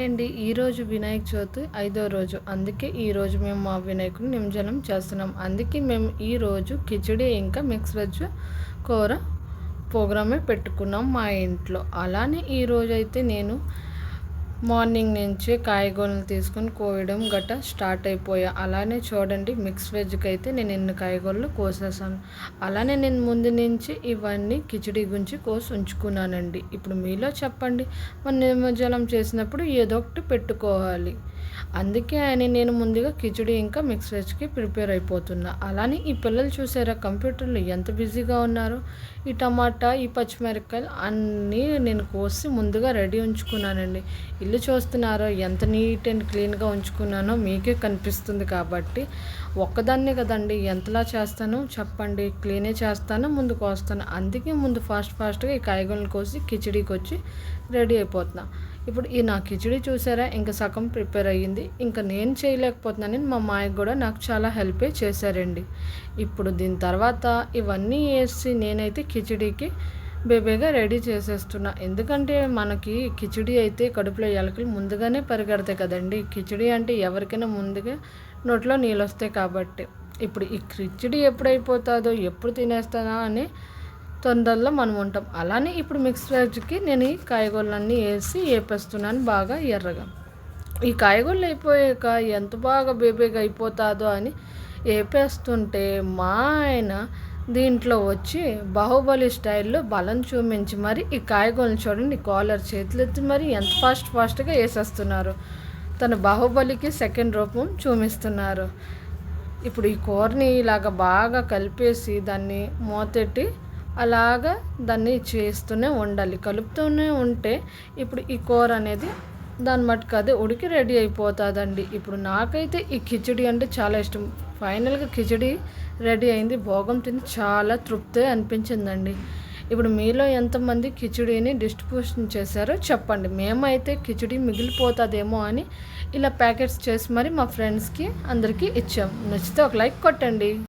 Hi అండి ఈరోజు వినాయక చవితి ఐదో రోజు. అందుకే ఈరోజు మేము మా వినాయకుని నిమజ్జనం చేస్తున్నాం. అందుకే మేము ఈరోజు కిచిడి ఇంకా మిక్స్ వెజ్ కూర ప్రోగ్రామే పెట్టుకున్నాం మా ఇంట్లో. అలానే ఈరోజు అయితే నేను మార్నింగ్ నుంచే కాయగూరలు తీసుకొని కోయడం గట్ట స్టార్ట్ అయిపోయా. అలానే చూడండి మిక్స్ వెజ్కి అయితే నేను ఎన్ని కాయగూరలు కోసేసాను. అలానే నేను ముందు నుంచి ఇవన్నీ కిచిడి గురించి కోసి ఉంచుకున్నానండి. ఇప్పుడు మీలో చెప్పండి మన నిమజ్జనం చేసినప్పుడు ఏదో ఒకటి పెట్టుకోవాలి. అందుకే అని నేను ముందుగా కిచిడి ఇంకా మిక్స్ వెజ్కి ప్రిపేర్ అయిపోతున్నా. అలానే ఈ పిల్లలు చూసారా కంప్యూటర్లో ఎంత బిజీగా ఉన్నారో? ఈ టమాటా ఈ పచ్చిమిరపకాయలు అన్నీ నేను కోసి ముందుగా రెడీ ఉంచుకున్నానండి. ఇల్లు చూస్తున్నారో ఎంత నీట్ అండ్ క్లీన్గా ఉంచుకున్నానో మీకే కనిపిస్తుంది కాబట్టి ఒక్కదాన్నే కదండి. ఎంతలా చేస్తానో? చెప్పండి. క్లీనే చేస్తాను ముందుకు వస్తాను. అందుకే ముందు ఫాస్ట్ ఫాస్ట్గా ఈ కాయగూరలు కోసి కిచడీకి వచ్చి రెడీ అయిపోతున్నా. ఇప్పుడు ఈ నా కిచిడి చూసారా? ఇంకా సగం ప్రిపేర్ అయ్యింది. ఇంకా నేను చేయలేకపోతున్నానని మా మాయకు కూడా నాకు చాలా హెల్ప్ చేశారండి. ఇప్పుడు దీని తర్వాత ఇవన్నీ వేసి నేనైతే కిచిడీకి బేబీగా రెడీ చేసేస్తున్నా. ఎందుకంటే మనకి కిచిడి అయితే కడుపులో ఎలకలు ముందుగానే పరిగెడతాయి కదండి. కిచిడి అంటే ఎవరికైనా ముందుగా నోట్లో నీళ్ళు వస్తాయి కాబట్టి. ఇప్పుడు ఈ కిచిడి ఎప్పుడైపోతుందో ఎప్పుడు తినేస్తానా అని తొందరలో మనం ఉంటాం. అలానే ఇప్పుడు మిక్స్ వెజ్కి నేను ఈ కాయగూరలన్నీ వేసి వేపేస్తున్నాను బాగా ఎర్రగా. ఈ కాయగూరలు అయిపోయాక ఎంత బాగా బేబీగా అయిపోతుందో అని వేపేస్తుంటే మా ఆయన దీంట్లో వచ్చి బాహుబలి స్టైల్లో బలం చూపించి మరి ఈ కాయగూరలు చూడండి కాలర్ చేతులెత్తి మరి ఎంత ఫాస్ట్ ఫాస్ట్గా వేసేస్తున్నారు. తన బాహుబలికి సెకండ్ రూపం చూపిస్తున్నారు. ఇప్పుడు ఈ కూరని ఇలాగ బాగా కలిపేసి దాన్ని మూతెట్టి అలాగా దాన్ని చేస్తూనే ఉండాలి. కలుపుతూనే ఉంటే ఇప్పుడు ఈ కూర అనేది దాని మటుకు అదే ఉడికి రెడీ అయిపోతుందండి. ఇప్పుడు నాకైతే ఈ కిచిడి అంటే చాలా ఇష్టం. ఫైనల్గా కిచిడి రెడీ అయింది. భోగం తిని చాలా తృప్తి అనిపించిందండి. ఇప్పుడు మీలో ఎంతమంది కిచడీని డిస్ట్రిబ్యూషన్ చేశారో చెప్పండి. మేమైతే కిచిడి మిగిలిపోతుందేమో అని ఇలా ప్యాకెట్స్ చేసి మరి మా ఫ్రెండ్స్కి అందరికీ ఇచ్చాం. నచ్చితే ఒక లైక్ కొట్టండి.